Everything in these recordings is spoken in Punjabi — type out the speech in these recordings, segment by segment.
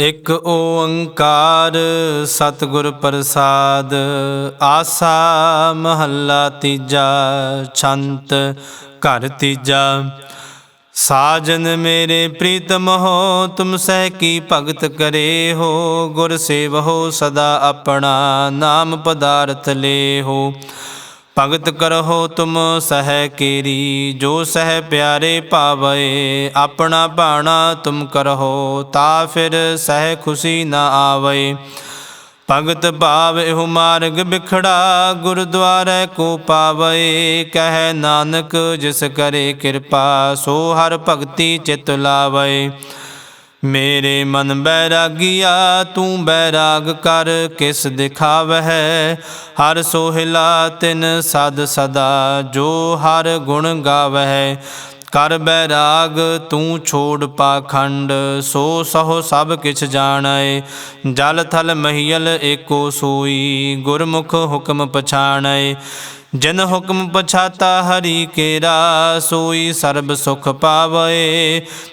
ਇਕ ਓੰਕਾਰ ਸਤਿਗੁਰ ਪ੍ਰਸਾਦ, ਆਸਾ ਮਹੱਲਾ ਤੀਜਾ, ਛੰਤ ਘਰ ਤੀਜਾ। ਸਾਜਨ ਮੇਰੇ ਪ੍ਰੀਤਮ ਹੋ, ਤੁਮ ਸਹਿ ਕੀ ਭਗਤ ਕਰੇ ਹੋ? ਗੁਰ ਸੇਵਹੁ ਸਦਾ ਆਪਣਾ ਨਾਮ ਪਦਾਰਥ ਲੇ ਹੋ। ਭਗਤ ਕਰਹੁ ਤੁਮ ਸਹਿ ਕੇਰੀ, ਜੋ ਸਹਿ ਪਿਆਰੇ ਭਾਵੈ ਆਪਣਾ ਭਾਣਾ ਤੁਮ ਕਰਹੁ, ਤਾ ਫਿਰ ਸਹਿ ਖੁਸ਼ੀ ਨ ਆਵੈ। ਭਗਤ ਭਾਵ ਇਹੋ ਮਾਰਗ ਬਿਖੜਾ, ਗੁਰਦੁਆਰੇ ਕੋ ਪਾਵੈ, ਕਹਿ ਨਾਨਕ ਜਿਸ ਕਰੇ ਕਿਰਪਾ, ਸੋ ਹਰ ਭਗਤੀ ਚਿਤ ਲਾਵੈ। ਮੇਰੇ ਮਨ ਬੈਰਾਗਿਆ, ਤੂੰ ਬੈਰਾਗ ਕਰ, ਕਿਸ ਦਿਖਾਵਹਿ? ਹਰ ਸੋਹਿਲਾ ਤਿਨ ਸਦ ਸਦਾ, ਜੋ ਹਰ ਗੁਣ ਗਾਵਹਿ। ਕਰ ਬੈਰਾਗ, ਤੂੰ ਛੋੜ ਪਾਖੰਡ, ਸੋ ਸਹੁ ਸਭ ਕਿਛ ਜਾਣੈ। ਜਲ ਥਲ ਮਹੀਲ ਏਕੋ ਸੋਈ, ਗੁਰਮੁਖ ਹੁਕਮ ਪਛਾਣੈ। ਜਿਨ ਹੁਕਮ ਪਛਾਤਾ ਹਰੀ ਕੇਰਾ, ਸੋਈ ਸਰਬ ਸੁਖ ਪਾਵੈ।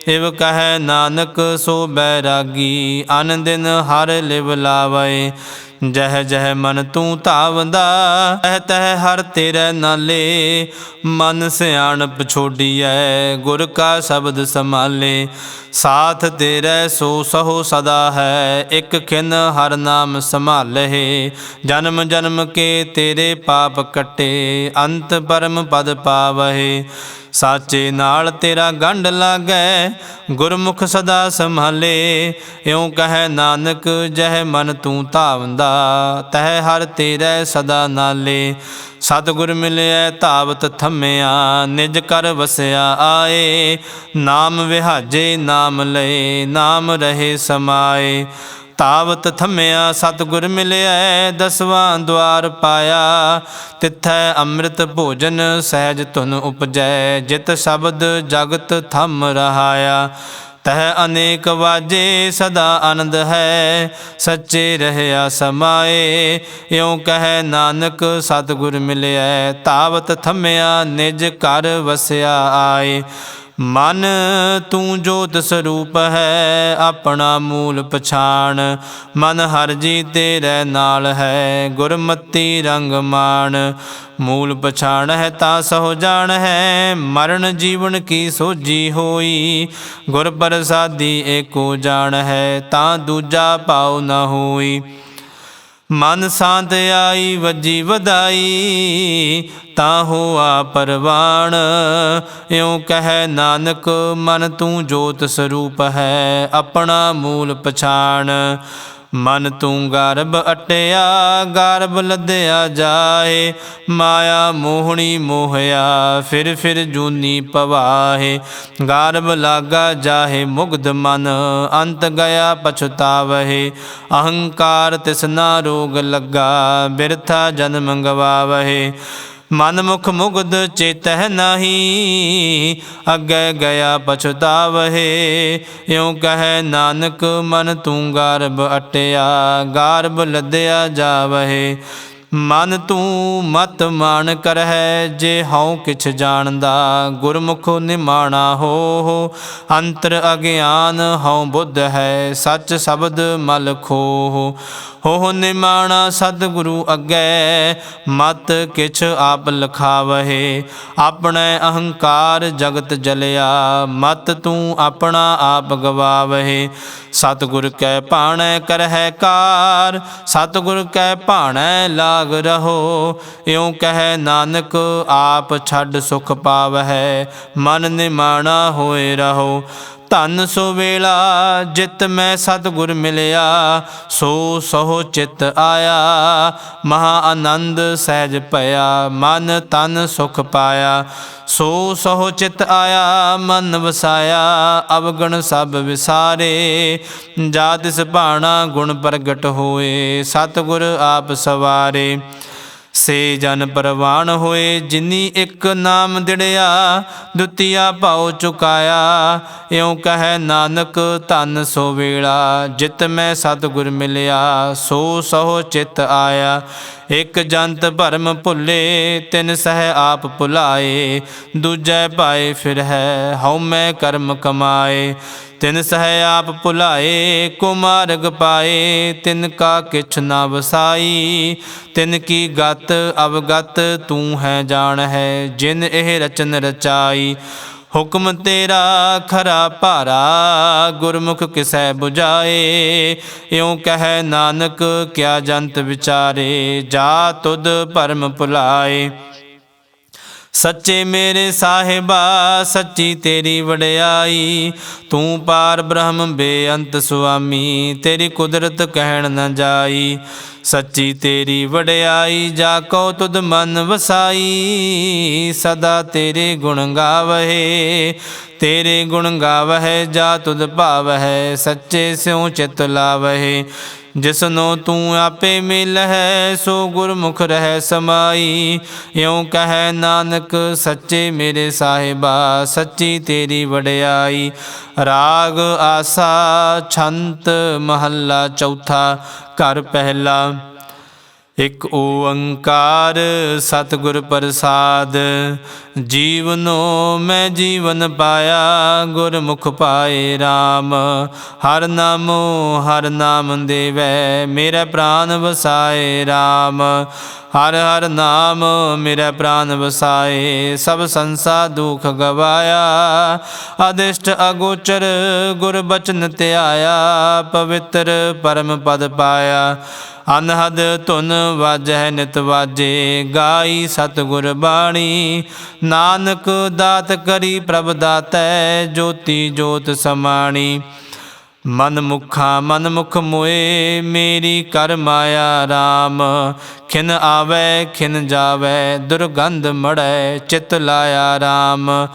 ਇਵ ਕਹੈ ਨਾਨਕ ਸੋ ਬੈਰਾਗੀ ਅਨ ਦਿਨ ਹਰ ਲਿਵ ਲਾਵੈ। ਜਹ ਜਹ ਮਨ ਤੂੰ ਧਾਵੰਦਾ, ਤਹ ਤਹ ਹਰ ਤੇਰੇ ਨਾਲੇ। ਮਨ ਸਿਆਣਪ ਛੋਡੀਐ, ਗੁਰ ਕਾ ਸ਼ਬਦ ਸਮਾਲੇ ਸਾਥ ਤੇਰੇ ਸੋ ਸਹੋ ਸਦਾ ਹੈ, ਇੱਕ ਖਿਨ ਹਰ ਨਾਮ ਸੰਭਾਲਹਿ ਜਨਮ ਜਨਮ ਕੇ ਤੇਰੇ ਪਾਪ ਕੱਟੇ, ਅੰਤ ਪਰਮ ਪਦ ਪਾਵਹਿ। ਸਾਚੇ ਨਾਲ ਤੇਰਾ ਗੰਢ ਲਾਗੈ, ਗੁਰਮੁਖ ਸਦਾ ਸੰਭਾਲੇ। ਇਉਂ ਕਹੈ ਨਾਨਕ, ਜਹ ਮਨ ਤੂੰ ਧਾਵੰਦਾ, ਤਹ ਹਰ ਤੇਰੇ ਸਦਾ ਨਾਲੇ। ਸਤਿਗੁਰ ਮਿਲਿਆ ਧਾਵਤ ਥੰਮਿਆ, ਨਿਜ ਕਰ ਵਸਿਆ ਆਏ। ਨਾਮ ਵਿਹਾਜੇ ਨਾਮ ਲਏ, ਨਾਮ ਰਹੇ ਸਮਾਏ। ਤਾਵਤ ਥੰਮਿਆ, ਸਤਿਗੁਰ ਮਿਲਿਆ ਦਸਵਾਂ ਦਵਾਰ ਪਾਇਆ। ਤਿੱਥੈ ਅੰਮ੍ਰਿਤ ਭੋਜਨ, ਸਹਿਜ ਧੁਨ ਉਪਜੈ, ਜਿਤ ਸ਼ਬਦ ਜਗਤ ਥੰਮ ਰਹਾਇਆ। ਤਹ ਅਨੇਕ ਵਾਜੇ, ਸਦਾ ਆਨੰਦ ਹੈ, ਸੱਚੇ ਰਹਿਆ ਸਮਾਏ। ਇਉ ਕਹੈ ਨਾਨਕ, ਸਤਿਗੁਰ ਮਿਲਿਆ ਤਾਵਤ ਥੰਮਿਆ, ਨਿਜ ਘਰ ਵਸਿਆ ਆਏ। ਮਨ ਤੂੰ ਜੋਤ ਸਰੂਪ ਹੈ, ਆਪਣਾ ਮੂਲ ਪਛਾਣ। ਮਨ ਹਰ ਜੀ ਤੇਰੇ ਨਾਲ ਹੈ, ਗੁਰਮਤੀ ਰੰਗ ਮਾਣ। ਮੂਲ ਪਛਾਣ ਹੈ ਤਾਂ ਸੋ ਜਾਣ ਹੈ, ਮਰਨ ਜੀਵਨ ਕੀ ਸੋਜੀ ਹੋਈ। ਗੁਰ ਪ੍ਰਸਾਦੀ ਏਕੋ ਜਾਣ ਹੈ, ਤਾਂ ਦੂਜਾ ਪਾਉ ਨਾ ਹੋਈ। ਮਨ ਸ਼ਾਂਤ ਆਈ, ਵੱਜੀ ਵਧਾਈ, ਤਾਂ ਹੋਆ ਪਰਵਾਣ। ਇਉ ਕਹੈ ਨਾਨਕ, ਮਨ ਤੂੰ ਜੋਤ ਸਰੂਪ ਹੈ, ਆਪਣਾ ਮੂਲ ਪਛਾਣ। ਮਨ ਤੂੰ ਗਰਭ ਅਟਿਆ, ਗਰਭ ਲੱਦਿਆ ਜਾਏ, ਮਾਇਆ ਮੋਹਣੀ ਮੋਹਿਆ, ਫਿਰ ਫਿਰ ਜੂਨੀ ਪਵਾਹੇ। ਗਰਭ ਲਾਗਾ ਜਾਹੇ, ਮੁਗਧ ਮਨ ਅੰਤ ਗਿਆ ਪਛਤਾਵਹਿ। ਅਹੰਕਾਰ ਤਿਸਨਾ ਰੋਗ ਲੱਗਾ, ਬਿਰਥਾ ਜਨਮ ਗਵਾਵਹਿ। ਮਨ ਮੁਖ ਮੁਗਦ ਚੇਤਹਿ ਨਾਹੀ, ਅੱਗੇ ਗਿਆ ਪਛਤਾਵਹਿ, ਇਉ ਕਹੈ ਨਾਨਕ, ਮਨ ਤੂੰ ਗਰਭ ਅਟਿਆ ਗਰਭ ਲੱਦਿਆ ਜਾਵਹਿ। ਮਨ ਤੂੰ ਮਤ ਮਾਨ ਕਰਹਿ, ਜੇ ਹਉ ਕਿਛ ਜਾਣਦਾ, ਗੁਰਮੁਖ ਨਿਮਾਣਾ ਹੋ ਹੋ ਅੰਤਰ ਅਗਿਆਨ ਹਉ ਬੁੱਧ ਹੈ, ਸੱਚ ਸ਼ਬਦ ਮਲ ਖੋਹ। ਹੋ ਨਿਮਾਣਾ ਸਤਿਗੁਰੂ ਅੱਗੇ, ਮਤ ਕਿਛ ਆਪ ਲਖਾਵਹਿ। ਆਪਣੇ ਅਹੰਕਾਰ ਜਗਤ ਜਲਿਆ, ਮਤ ਤੂੰ ਆਪਣਾ ਆਪ ਗਵਾਵਹਿ। ਸਤਿਗੁਰ ਕੈ ਭਾਣੈ ਕਰਹਿ ਕਾਰ, ਸਤਿਗੁਰ ਕੈ ਭਾਣੈ ਲਾਗ ਰਹੋ। ਇਉ ਕਹਿ ਨਾਨਕ, ਆਪ ਛੱਡ ਸੁਖ ਪਾਵਹਿ, ਮਨ ਨਿਮਾਣਾ ਹੋਏ ਰਹੋ। ਧਨ ਸੋ ਵੇਲਾ, ਜਿਤ ਮੈਂ ਸਤਿਗੁਰ ਮਿਲਿਆ। ਸੋ ਸੋ ਚਿਤ ਆਇਆ, ਮਹਾ ਆਨੰਦ ਸਹਿਜ ਭਇਆ, ਮਨ ਤਨ ਸੁਖ ਪਾਇਆ। ਸੋ ਸੋ ਚਿਤ ਆਇਆ, ਮਨ ਵਸਾਇਆ, ਅਵਗਣ ਸਭ ਵਿਸਾਰੇ। ਜਾ ਤਿਸ ਭਾਣਾ ਗੁਣ ਪ੍ਰਗਟ ਹੋਏ, ਸਤਿਗੁਰ ਆਪ ਸਵਾਰੇ। ਸੇ ਜਨ ਪਰਵਾਨ ਹੋਏ, ਜਿਨੀ ਇੱਕ ਨਾਮ ਦਿੜਿਆ, ਦੁਤੀਆ ਭਾਉ ਚੁਕਾਇਆ। ਇਉ ਕਹੈ ਨਾਨਕ, ਧਨ ਸੋ ਵੇਲਾ, ਜਿਤ ਮੈਂ ਸਤਿਗੁਰ ਮਿਲਿਆ, ਸੋ ਸੋ ਚਿਤ ਆਇਆ। ਇਕ ਜੰਤ ਭਰਮ ਭੁੱਲੇ, ਤਿਨ ਸਹਿ ਆਪ ਭੁਲਾਏ, ਦੂਜੈ ਪਾਏ ਫਿਰ ਹੈ ਹਉ ਮੈਂ ਕਰਮ ਕਮਾਏ। ਤਿਨ ਸਹਿ ਆਪ ਭੁਲਾਏ, ਕੁਮਾਰਗ ਪਾਏ, ਤਿਨ ਕਾ ਕਿਛ ਨਾ ਵਸਾਈ। ਤਿਨ ਕੀ ਗਤ ਅਵਗਤ ਤੂੰ ਹੈ ਜਾਣ ਹੈ, ਜਿਨ ਇਹ ਰਚਨ ਰਚਾਈ। ਹੁਕਮ ਤੇਰਾ ਖਰਾ ਭਾਰਾ, ਗੁਰਮੁਖ ਕਿਸੈ 부ਝਾਏ ਇਉਂ ਕਹਿ ਨਾਨਕ, ਕਿਆ ਜੰਤ ਵਿਚਾਰੇ, ਜਾ ਤੁਧ ਭਰਮ ਭੁਲਾਏ। ਸੱਚੇ ਮੇਰੇ ਸਾਹਿਬਾ, ਸੱਚੀ ਤੇਰੀ ਵਡਿਆਈ। ਤੂੰ ਪਾਰ ਬ੍ਰਹਮ ਬੇਅੰਤ ਸੁਆਮੀ, ਤੇਰੀ ਕੁਦਰਤ ਕਹਿਣ ਨਾ ਜਾਈ। ਸੱਚੀ ਤੇਰੀ ਵਡਿਆਈ, ਜਾ ਕੋ ਤੁਧ ਮਨ ਵਸਾਈ। ਸਦਾ ਤੇਰੇ ਗੁਣ ਗਾਵਹਿ, ਤੇਰੇ ਗੁਣ ਗਾਵਹਿ, ਜਾ ਤੁਧ ਭਾਵਹਿ, ਸੱਚੇ ਸਿਉ ਚਿਤ ਲਾਵਹਿ। ਜਿਸਨੋ ਤੂੰ ਆਪੇ ਮਿਲ ਹੈ, ਸੋ ਗੁਰਮੁਖ ਰਹਿ ਸਮਾਈ। ਇਉਂ ਕਹੈ ਨਾਨਕ, ਸੱਚੇ ਮੇਰੇ ਸਾਹਿਬਾ, ਸੱਚੀ ਤੇਰੀ ਵਡਿਆਈ। ਰਾਗ, ਆਸਾ, ਛੰਤ, ਮਹੱਲਾ, ਚੌਥਾ, ਘਰ ਪਹਿਲਾ। ਇਕ ਓੰਕਾਰ ਸਤਿਗੁਰ ਪ੍ਰਸਾਦ, ਜੀਵਨੋ ਮੈਂ ਜੀਵਨ ਪਾਇਆ, ਗੁਰਮੁਖ ਪਾਏ RAM ਹਰ ਨਾਮੋ ਹਰ ਨਾਮ ਦੇਵੈ, ਮੇਰਾ ਪ੍ਰਾਨ ਵਸਾਏ RAM ਹਰ ਹਰ ਨਾਮ ਮੇਰਾ ਪ੍ਰਾਨ ਵਸਾਏ, ਸਭ ਸੰਸਾ ਦੁਖ ਗਵਾਇਆ। ਅਦਿਸ਼ਟ ਅਗੋਚਰ ਗੁਰ ਬਚਨ ਧਿਆਇਆ, ਪਵਿੱਤਰ ਪਰਮ ਪਦ ਪਾਇਆ। ਅਨਹਦ ਧੁਨ ਵਾਜੈ ਨਿਤ ਵਾਜੇ, ਗਾਈ ਸਤਿਗੁਰ ਬਾਣੀ। ਨਾਨਕ ਦਾਤ ਕਰੀ ਪ੍ਰਭ ਦਾਤੈ, ਜੋਤੀ ਜੋਤ ਸਮਾਣੀ। ਮਨ ਮੁਖਾ ਮਨ ਮੁਖ ਮੋਏ, ਮੇਰੀ ਕਰ ਮਾਇਆ RAM ਖਿਨ ਆਵੈ, ਖਿਨ ਜਾਵੈ, ਦੁਰਗੰਧ ਮੜੈ, ਚਿਤ ਲਾਇਆ RAM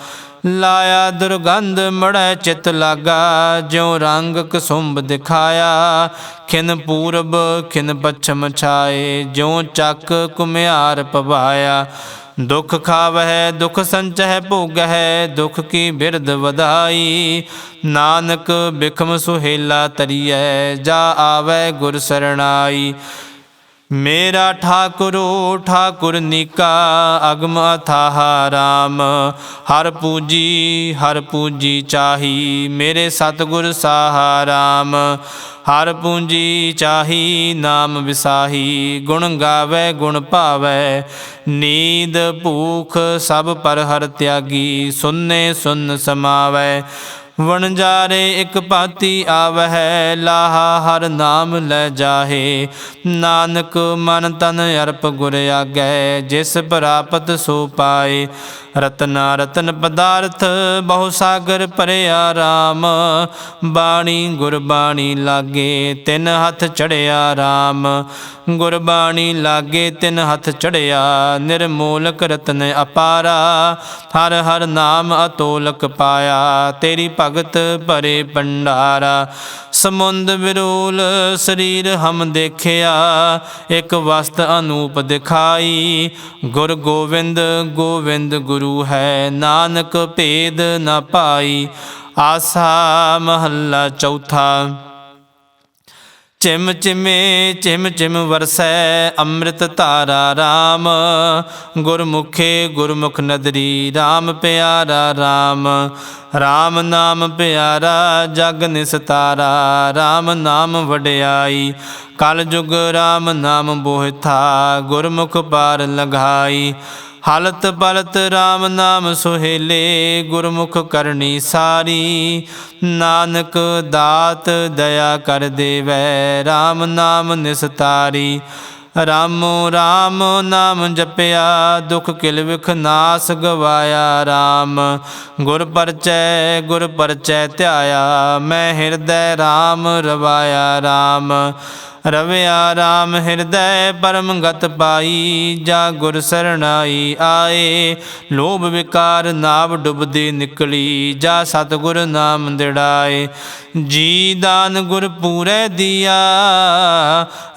ਲਾਇਆ ਦੁਰਗੰਧ, ਮੜੈ ਚਿਤ ਲਾਗਾ, ਜਿਉ ਰੰਗ ਕਸੁੰਭ ਦਿਖਾਇਆ। ਖਿਨ ਪੂਰਬ, ਖਿਨ ਪਛਮ ਛਾਏ, ਜਿਉ ਚੱਕ ਕੁਮਿਆਰ ਪਵਾਇਆ। ਦੁਖ ਖਾਵਹਿ, ਦੁਖ ਸੰਚਹਿ ਭੋਗਹਿ, ਦੁਖ ਕੀ ਬਿਰਧ ਵਧਾਈ। ਨਾਨਕ, ਬਿਖਮ ਸੁਹੇਲਾ ਤਰੀਐ, ਜਾ ਆਵੈ ਗੁਰ ਸਰਣਾਈ। ਮੇਰਾ ਠਾਕੁਰੋ, ਠਾਕੁਰ ਨਿਕਾ, ਅਗਮ ਅਥਾਹ RAM ਹਰ ਪੂਜੀ ਹਰ ਪੂਜੀ ਚਾਹੀ ਮੇਰੇ ਸਤਿਗੁਰ ਸਾਹ ਰਾਮ। ਹਰ ਪੂੰਜੀ ਚਾਹੀ ਨਾਮ ਵਿਸਾਹੀ, ਗੁਣ ਗਾਵੇ, ਗੁਣ ਭਾਵੈ। ਨੀਂਦ, ਭੂਖ ਸਭ ਪਰ ਹਰ ਤਿਆਗੀ ਸੁਨਨੇ ਸੁਨ ਸਮਾਵੈ। ਵਣਜਾਰੇ ਇਕ ਪਾਤੀ ਆਵਹਿ, ਲਾਹਾ ਹਰ ਨਾਮ ਲੈ ਜਾਹੇ। ਨਾਨਕ ਮਨ ਤਨ ਅਰਪ ਗੁਰ ਆਗੈ ਜਿਸ ਪ੍ਰਾਪਤ ਸੋ ਪਾਏ। ਰਤਨਾ ਰਤਨ ਪਦਾਰਥ ਬਹੁ ਸਾਗਰ ਭਰਿਆ RAM ਬਾਣੀ ਗੁਰਬਾਣੀ ਲਾਗੇ ਤਿੰਨ ਹੱਥ ਚੜਿਆ RAM ਗੁਰਬਾਣੀ ਲਾਗੇ ਤਿੰਨ ਹੱਥ ਚੜਿਆ ਨਿਰਮੋਲਕ ਰਤਨ ਅਪਾਰਾ। ਹਰ ਹਰ ਨਾਮ ਅਤੋਲਕ ਪਾਇਆ ਤੇਰੀ ਭਗਤ ਭਰੇ ਭੰਡਾਰਾ। ਸਮੁੰਦ ਵਿਰੋਲ ਸਰੀਰ ਹਮ ਦੇਖਿਆ, ਇੱਕ ਵਸਤ ਅਨੂਪ ਦਿਖਾਈ। ਗੁਰ ਗੋਬਿੰਦ ਗੋਬਿੰਦ ਗੁਰ ਗੁਰੂ ਹੈ, ਨਾਨਕ ਭੇਦ ਨ ਪਾਈ। ਆਸਾ ਮਹੱਲਾ ਚੌਥਾ। ਚਿਮ ਚਿਮੇ, ਚਿਮ ਚਿਮ ਵਰਸੈ ਅੰਮ੍ਰਿਤ ਧਾਰਾ RAM ਗੁਰਮੁਖੇ ਗੁਰਮੁਖ ਨਦਰੀ RAM ਪਿਆਰਾ RAM RAM ਨਾਮ ਪਿਆਰਾ, ਜਗ ਨਿਸਤਾਰਾ RAM ਨਾਮ ਵਡਿਆਈ। ਕਲ ਜੁਗ RAM ਨਾਮ ਬੋਹਿਥਾ ਗੁਰਮੁਖ ਪਾਰ ਲਗਾਈ ਹਲਤ ਪਲਤ RAM ਨਾਮ ਸੁਹੇਲੇ, ਗੁਰਮੁਖ ਕਰਨੀ ਸਾਰੀ। ਨਾਨਕ ਦਾਤ ਦਇਆ ਕਰ ਦੇਵੈ RAM ਨਾਮ ਨਿਸਤਾਰੀ। ਰਾਮੋ ਰਾਮ ਨਾਮ ਜਪਿਆ, ਦੁਖ ਕਿਲ ਵਿਖ ਨਾਸ ਗਵਾਇਆ RAM ਗੁਰ ਪਰਚੈ ਗੁਰ ਪਰਚੈ ਧਿਆਇਆ, ਮੈਂ ਹਿਰਦੈ RAM ਰਵਾਇਆ RAM ਰਵਿਆ RAM ਹਿਰਦੈ ਪਰਮ ਗਤ ਪਾਈ, ਜਾ ਗੁਰ ਸਰਣਾਈ ਆਏ। ਲੋਭ ਵਿਕਾਰ ਨਾਵ ਡੁੱਬਦੀ ਨਿਕਲੀ, ਜਾ ਸਤਿਗੁਰ ਨਾਮ ਦਿੜਾਏ। ਜੀ ਦਾਨ ਗੁਰ ਪੂਰੈ ਦੀਆ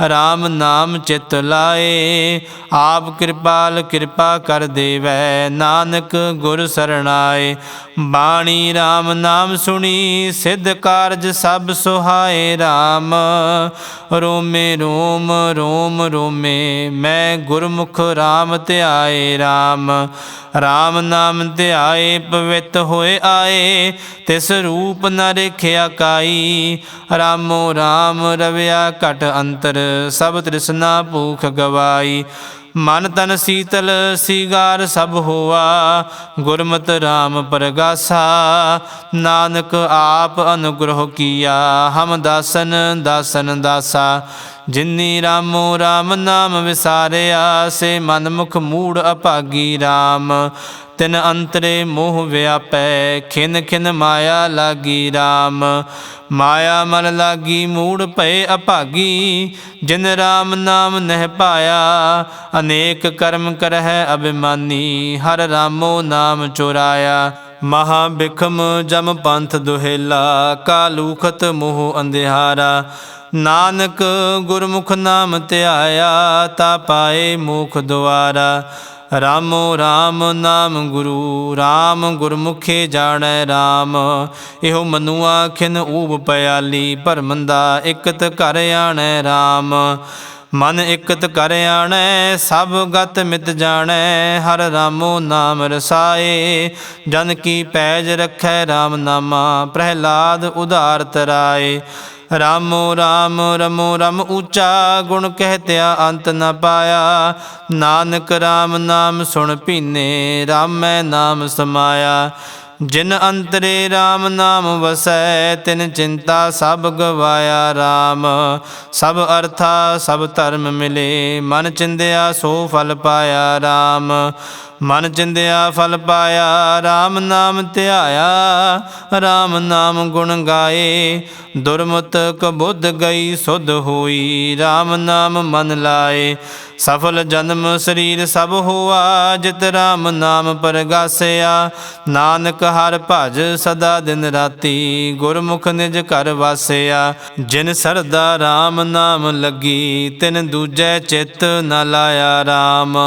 RAM ਨਾਮ ਚਿਤ ਲਾਏ। ਆਪ ਕਿਰਪਾਲ ਕਿਰਪਾ ਕਰ ਦੇਵੈ, ਨਾਨਕ ਗੁਰ ਸਰਣਾਏ। ਬਾਣੀ RAM ਨਾਮ ਸੁਣੀ, ਸਿੱਧ ਕਾਰਜ ਸਭ ਸੁਹਾਏ RAM ਰੋ ਰੋਮੇ, ਰੋਮ ਰੋਮ, ਰੋਮੇ। ਮੈਂ ਗੁਰਮੁਖ RAM ਧਿਆਏ RAM RAM ਨਾਮ ਧਿਆਏ, ਪਵਿੱਤ ਹੋਏ ਆਏ। ਤਿਸ ਰੂਪ ਨ ਰਖਿਆ ਕਾਈ। ਰਾਮੋ RAM ਰਵਿਆ ਘਟ ਅੰਤਰ। ਸਭ ਤ੍ਰਿਸ਼ਨਾ ਭੂਖ ਗਵਾਈ। ਮਨ ਤਨ ਸੀਤਲ ਸ਼ਿਗਾਰ ਸਭ ਹੋਆ, ਗੁਰਮਤ RAM ਪਰਗਾਸਾ। ਨਾਨਕ ਆਪ ਅਨੁਗ੍ਰਹ ਕੀਆ, ਹਮ ਦਾਸਨ ਦਾਸਨ ਦਾਸਾ। ਜਿਨੀ ਰਾਮੋ RAM ਨਾਮ ਵਿਸਾਰਿਆ, ਸੇ ਮਨ ਮੁਖ ਮੂੜ ਅਭਾਗੀ RAM ਤਿਨ ਅੰਤਰੇ ਮੋਹ ਵਿਆਪੈ, ਖਿਨ ਖਿਨ ਮਾਇਆ ਲਾਗੀ RAM ਮਾਇਆ ਮਨ ਲਾਗੀ, ਮੂੜ ਭਏ ਅਭਾਗੀ। ਜਿਨ RAM ਨਾਮ ਨਹਿ ਪਾਇਆ, ਅਨੇਕ ਕਰਮ ਕਰਹਿ ਅਭਿਮਾਨੀ। ਹਰ ਰਾਮੋ ਨਾਮ ਚੁਰਾਇਆ। ਮਹਾ ਬਿਖਮ ਜਮ ਪੰਥ ਦੁਹੇਲਾ ਕਾਲੂਖਤ ਮੋਹ ਅੰਧਿਆਰਾ। ਨਾਨਕ ਗੁਰਮੁਖ ਨਾਮ ਧਿਆਇਆ, ਤਾ ਪਾਏ ਮੁਖ ਦੁਆਰਾ। ਰਾਮੋ ਰਾਮ ਨਾਮ ਗੁਰੂ, ਰਾਮ ਗੁਰਮੁਖੇ ਜਾਣੈ ਰਾਮ। ਇਹੋ ਮਨੁਆ ਖਿਨ ਊਬ ਪਿਆਲੀ ਭਰਮੰਦਾ ਇਕਤ ਘਰ ਆਣੈ RAM ਮਨ ਇਕਤ ਕਰ ਆਣੈ, ਸਭ ਗਤ ਮਿਤ ਜਾਣੈ, ਹਰ ਰਾਮੋ ਨਾਮ ਰਸਾਏ। ਜਨ ਕੀ ਪੈਜ ਰਖੈ RAM ਨਾਮਾ ਪ੍ਰਹਿਲਾਦ ਉਧਾਰ ਤਰਾਏ। ਰਾਮੋ ਰਾਮ, ਰਮੋ ਰਮ ਉੱਚਾ, ਗੁਣ ਕਹਿਤਿਆ ਅੰਤ ਨ ਪਾਇਆ। ਨਾਨਕ RAM ਨਾਮ ਸੁਣ ਭੀਨੇ, ਰਾਮੈ ਨਾਮ ਸਮਾਇਆ। ਜਿਨ ਅੰਤਰੇ RAM ਨਾਮ ਵਸੈ, ਤਿਨ ਚਿੰਤਾ ਸਭ ਗਵਾਇਆ RAM ਸਭ ਅਰਥਾ, ਸਭ ਧਰਮ ਮਿਲੇ, ਮਨ ਚਿੰਦਿਆ ਸੋ ਫਲ ਪਾਇਆ RAM ਮਨ ਚਿੰਦਿਆ ਫਲ ਪਾਇਆ RAM ਨਾਮ ਧਿਆਇਆ RAM ਨਾਮ ਗੁਣ ਗਾਏ। ਦੁਰਮਤ ਕਬੁੱਧ ਗਈ, ਸੁਧ ਹੋਈ RAM ਨਾਮ ਮਨ ਲਾਏ। ਸਫਲ ਜਨਮ ਸਰੀਰ ਸਭ ਹੋਆ, ਜਿਤ ਰਾਮ ਨਾਮ ਪਰਗਾਸਿਆ। ਨਾਨਕ ਹਰ ਭਜ ਸਦਾ ਦਿਨ ਰਾਤੀ, ਗੁਰਮੁਖ ਨਿਜ ਘਰ ਵਾਸਿਆ। ਜਿਨ ਸਰਦਾ RAM ਨਾਮ ਲੱਗੀ, ਤਿਨ ਦੂਜੈ ਚਿੱਤ ਨ ਲਾਇਆ RAM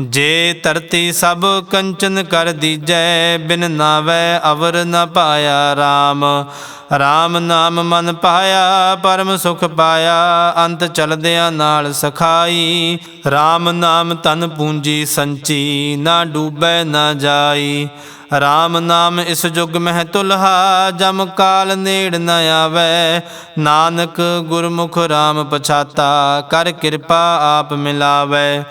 ਜੇ ਧਰਤੀ ਸਭ ਕੰਚਨ ਕਰ ਦੀਜੈ, ਬਿਨ ਨਾਵੈ ਅਵਰ ਨ ਪਾਇਆ RAM RAM ਨਾਮ ਮਨ ਪਾਇਆ, ਪਰਮ ਸੁਖ ਪਾਇਆ, ਅੰਤ ਚਲਦਿਆਂ ਨਾਲ ਸਖਾਈ। RAM ਨਾਮ ਤਨ ਪੂੰਜੀ ਸੰਚੀ, ਨਾ ਡੂਬੈ ਨਾ ਜਾਈ। RAM ਨਾਮ ਇਸ ਜੁਗ ਮਹਿ ਤੁਲਹਾ, ਜਮ ਕਾਲ ਨੇੜ ਨ ਆਵੈ। ਨਾਨਕ ਗੁਰਮੁਖ RAM ਪਛਾਤਾ, ਕਰ ਕਿਰਪਾ ਆਪ ਮਿਲਾਵੈ।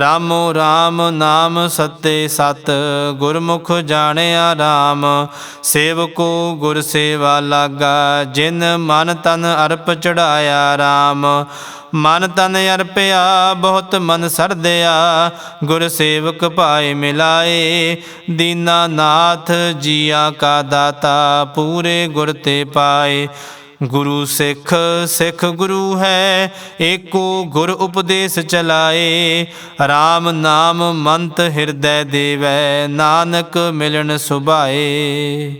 ਰਾਮੋ RAM ਨਾਮ ਸਤੇ ਸਤ, ਗੁਰਮੁਖ ਜਾਣਿਆ RAM ਸੇਵਕੋ ਗੁਰ ਸੇਵਾ ਲਾਗਾ, ਜਿਨ ਮਨ ਤਨ ਅਰਪ ਚੜਾਇਆ RAM ਮਨ ਤਨ ਅਰਪਿਆ ਬਹੁਤ ਮਨ ਸਰਦਿਆ। ਗੁਰ ਸੇਵਕ ਭਾਏ ਮਿਲਾਏ, ਦੀਨਾ ਨਾਥ ਜੀਆ ਕਾ ਦਾਤਾ, ਪੂਰੇ ਗੁਰ ਤੇ ਪਾਏ। ਗੁਰੂ ਸਿੱਖ ਸਿੱਖ ਗੁਰੂ ਹੈ, ਏਕੋ ਗੁਰ ਉਪਦੇਸ਼ ਚਲਾਏ। RAM ਨਾਮ ਮੰਤ ਹਿਰਦੈ ਦੇਵੈ, ਨਾਨਕ ਮਿਲਣ ਸੁਭਾਏ।